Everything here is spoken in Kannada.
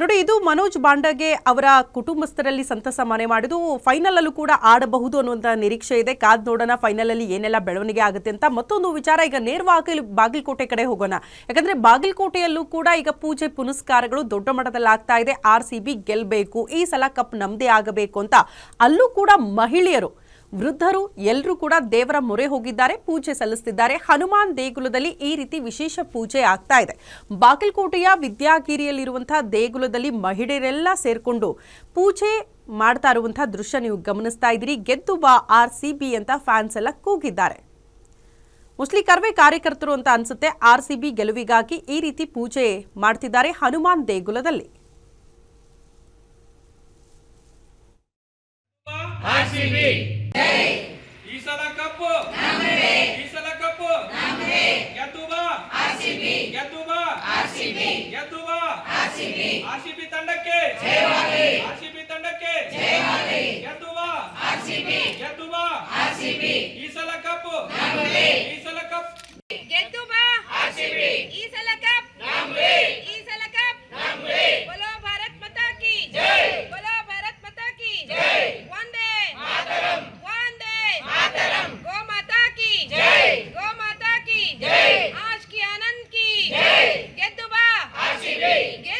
ನೋಡಿ, ಇದು ಮನೋಜ್ ಬಾಂಡಗೆ ಅವರ ಕುಟುಂಬಸ್ಥರಲ್ಲಿ ಸಂತಸ ಮನೆ ಮಾಡಿದ್ದು ಫೈನಲ್ ಅಲ್ಲೂ ಕೂಡ ಆಡಬಹುದು ಅನ್ನುವಂತ ನಿರೀಕ್ಷೆ ಇದೆ. ಕಾದ್ ನೋಡೋಣ ಫೈನಲ್ ಅಲ್ಲಿ ಏನೆಲ್ಲ ಬೆಳವಣಿಗೆ ಆಗುತ್ತೆ ಅಂತ ಮತ್ತೊಂದು ವಿಚಾರ. ಈಗ ನೇರವಾಗಿ ಬಾಗಲಕೋಟೆ ಕಡೆ ಹೋಗೋಣ. ಯಾಕಂದ್ರೆ ಬಾಗಲಕೋಟೆಯಲ್ಲೂ ಕೂಡ ಈಗ ಪೂಜೆ, ಪುನಸ್ಕಾರಗಳು ದೊಡ್ಡ ಮಟ್ಟದಲ್ಲಿ ಆಗ್ತಾ ಇದೆ. ಆರ್ ಗೆಲ್ಬೇಕು. ಈ ಸಲ ಕಪ್ ನಮ್ದೇ ಆಗಬೇಕು ಅಂತ. ಅಲ್ಲೂ ಕೂಡ ಮಹಿಳೆಯರು ವೃದ್ಧರು ಎಲ್ಲರೂ ಕೂಡ ದೇವರ ಮೊರೆ ಹೋಗಿದ್ದಾರೆ, ಪೂಜೆ ಸಲ್ಲಿಸುತ್ತಿದ್ದಾರೆ ಹನುಮಾನ್ ದೇಗುಲದಲ್ಲಿ ಈ ರೀತಿ ವಿಶೇಷ ಪೂಜೆ ಆಗ್ತಾ ಇದೆ. ಬಾಗಲಕೋಟೆಯ ವಿದ್ಯಾಗಿರಿಯಲ್ಲಿರುವಂತಹ ದೇಗುಲದಲ್ಲಿ ಮಹಿಳೆಯರೆಲ್ಲ ಸೇರಿಕೊಂಡು ಪೂಜೆ ಮಾಡ್ತಾ ಇರುವಂತಹ ದೃಶ್ಯ ನೀವು ಗಮನಿಸ್ತಾ ಇದ್ದೀರಿ. ಗೆದ್ದು ಬಾ ಆರ್ ಸಿ ಬಿ ಅಂತ ಫ್ಯಾನ್ಸ್ ಎಲ್ಲ ಕೂಗಿದ್ದಾರೆ. ಮುಸ್ಲಿ ಕರ್ವೆ ಕಾರ್ಯಕರ್ತರು ಅಂತ ಅನ್ಸುತ್ತೆ, ಆರ್ ಸಿ ಬಿ ಗೆಲುವಿಗಾಗಿ ಈ ರೀತಿ ಪೂಜೆ ಮಾಡ್ತಿದ್ದಾರೆ ಹನುಮಾನ್ ದೇಗುಲದಲ್ಲಿ. ಆರ್ಸಿಬಿ ಈ ಸಲ ಕಪ್ಪು ಈ ಸಲ ಕಪ್ಪು ಗೆದ್ದು ಬಾ ಆರ್ಸಿಬಿ ಗೆದ್ದು ಬಾ ಆರ್ಸಿಬಿ ಗೆದ್ದು ಬಾ ಆರ್ಸಿಬಿ ಆರ್ಸಿಬಿ ತಂಡಕ್ಕೆ ಆರ್ಸಿಬಿ ತಂಡಕ್ಕೆ ಗೆದ್ದು ಬಾ ಆರ್ಸಿಬಿ ಗೆದ್ದು ಬಾ ಆರ್ಸಿಬಿ ಈ ಸಲ ಕಪ್ಪು ಈ Ninguém.